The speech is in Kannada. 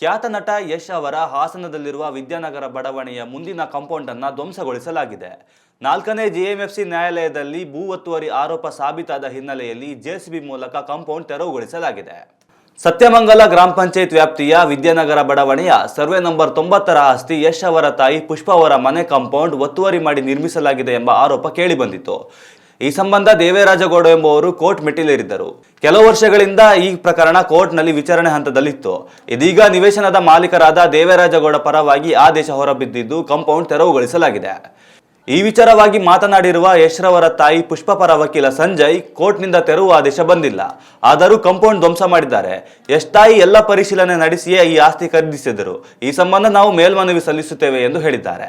ಖ್ಯಾತ ನಟ ಯಶ್ ಅವರ ಹಾಸನದಲ್ಲಿರುವ ವಿದ್ಯಾನಗರ ಬಡಾವಣೆಯ ಮುಂದಿನ ಕಾಂಪೌಂಡ್ ಅನ್ನು ಧ್ವಂಸಗೊಳಿಸಲಾಗಿದೆ. ನಾಲ್ಕನೇ ಜಿಎಂಎಫ್ಸಿ ನ್ಯಾಯಾಲಯದಲ್ಲಿ ಭೂ ಒತ್ತುವರಿ ಆರೋಪ ಸಾಬೀತಾದ ಹಿನ್ನೆಲೆಯಲ್ಲಿ ಜೆಸಿಬಿ ಮೂಲಕ ಕಾಂಪೌಂಡ್ ತೆರವುಗೊಳಿಸಲಾಗಿದೆ. ಸತ್ಯಮಂಗಲ ಗ್ರಾಮ ಪಂಚಾಯತ್ ವ್ಯಾಪ್ತಿಯ ವಿದ್ಯಾನಗರ ಬಡಾವಣೆಯ ಸರ್ವೆ ನಂಬರ್ ತೊಂಬತ್ತರ ಆಸ್ತಿ ಯಶ್ ಅವರ ತಾಯಿ ಪುಷ್ಪ ಅವರ ಮನೆ ಕಾಂಪೌಂಡ್ ಒತ್ತುವರಿ ಮಾಡಿ ನಿರ್ಮಿಸಲಾಗಿದೆ ಎಂಬ ಆರೋಪ ಕೇಳಿಬಂದಿತ್ತು. ಈ ಸಂಬಂಧ ದೇವೇರಾಜಗೌಡ ಎಂಬುವರು ಕೋರ್ಟ್ ಮೆಟ್ಟಿಲೇರಿದ್ದರು. ಕೆಲವು ವರ್ಷಗಳಿಂದ ಈ ಪ್ರಕರಣ ಕೋರ್ಟ್ನಲ್ಲಿ ವಿಚಾರಣೆ ಹಂತದಲ್ಲಿತ್ತು. ಇದೀಗ ನಿವೇಶನದ ಮಾಲೀಕರಾದ ದೇವೇರಾಜಗೌಡ ಪರವಾಗಿ ಆದೇಶ ಹೊರಬಿದ್ದಿದ್ದು ಕಾಂಪೌಂಡ್ ತೆರವುಗೊಳಿಸಲಾಗಿದೆ. ಈ ವಿಚಾರವಾಗಿ ಮಾತನಾಡಿರುವ ಯಶ್ರವರ ತಾಯಿ ಪುಷ್ಪ ಪರ ವಕೀಲ ಸಂಜಯ್ ಕೋರ್ಟ್ನಿಂದ ತೆರವು ಆದೇಶ ಬಂದಿಲ್ಲ. ಆದರೂ ಕಾಂಪೌಂಡ್ ಧ್ವಂಸ ಮಾಡಿದ್ದಾರೆ. ಯಶ್ ತಾಯಿ ಎಲ್ಲ ಪರಿಶೀಲನೆ ನಡೆಸಿಯೇ ಈ ಆಸ್ತಿ ಖರೀದಿಸಿದರು. ಈ ಸಂಬಂಧ ನಾವು ಮೇಲ್ಮನವಿ ಸಲ್ಲಿಸುತ್ತೇವೆ ಎಂದು ಹೇಳಿದ್ದಾರೆ.